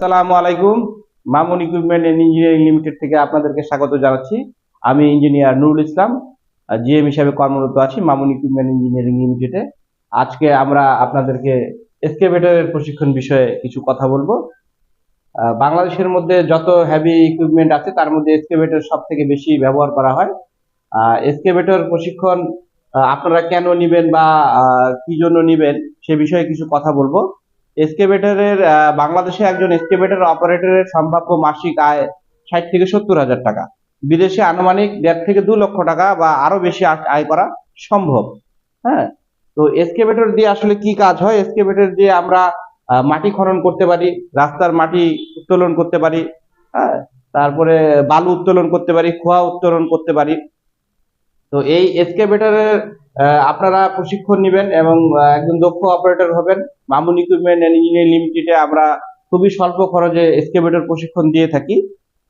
আসসালামু আলাইকুম। Mamun equipment and engineering limited থেকে আপনাদেরকে স্বাগত জানাচ্ছি। আমি ইঞ্জিনিয়ার নুরুল ইসলাম জিএম হিসাবে কর্মরত আছি মামুন ইকুইপমেন্ট ইঞ্জিনিয়ারিং লিমিটেডে আজকে আমরা আপনাদেরকে এসকেভেটরের প্রশিক্ষণ বিষয়ে কিছু কথা বলব। বাংলাদেশের মধ্যে যত হেভি ইকুইপমেন্ট আছে, তার মধ্যে এসকেভেটর সব থেকে বেশি ব্যবহার করা হয়। এসকেভেটর প্রশিক্ষণ আপনারা কেন নিবেন বা কি জন্য নিবেন সে বিষয়ে কিছু কথা বলব। এসকেভেটরের বাংলাদেশে একজন এসকেভেটর অপারেটরের সম্ভাব্য মাসিক আয় ষাট থেকে সত্তর হাজার টাকা। বিদেশে আনুমানিক দেড় থেকে দু লক্ষ টাকা বা আরও বেশি আয় করা সম্ভব। হ্যাঁ? তো এসকেভেটর দিয়ে আসলে কি কাজ হয়? এসকেভেটর দিয়ে আমরা মাটি খনন করতে পারি, রাস্তার মাটি উত্তোলন করতে পারি হ্যাঁ? তারপরে বালু উত্তোলন করতে পারি, খোয়া উত্তোলন করতে পারি। তো এই এসকেভেটরের আপনারা প্রশিক্ষণ নেবেন এবং একজন দক্ষ অপারেটর হবেন। মামুন ইকুইপমেন্ট অ্যান্ড ইঞ্জিনিয়ারিং লিমিটেডে আমরা খুবই স্বল্প খরচে এসকেভেটর প্রশিক্ষণ দিয়ে থাকি।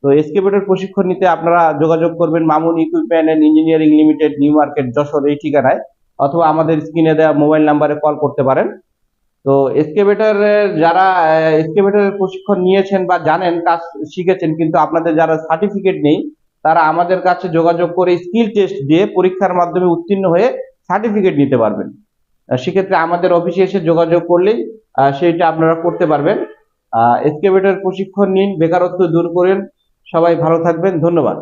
তো এসকেভেটর প্রশিক্ষণ নিতে আপনারা যোগাযোগ করবেন Mamun equipment and engineering limited new market Jashore এই ঠিকানায় অথবা আমাদের স্ক্রিনে দেওয়া মোবাইল নাম্বারে কল করতে পারেন। তো এসকেভেটরের যারা এসকেভেটরের প্রশিক্ষণ নিয়েছেন বা জানেন কাজ শিখেছেন, কিন্তু আপনাদের যারা সার্টিফিকেট নেই তারা আমাদের কাছে যোগাযোগ করে স্কিল টেস্ট দিয়ে পরীক্ষার মাধ্যমে উত্তীর্ণ হয়ে সার্টিফিকেট নিতে পারবেন। সেক্ষেত্রে আমাদের অফিসে এসে যোগাযোগ করলেই সেইটা আপনারা করতে পারবেন। এসকেভেটর প্রশিক্ষণ নিন, বেকারত্ব দূর করেন। সবাই ভালো থাকবেন। ধন্যবাদ।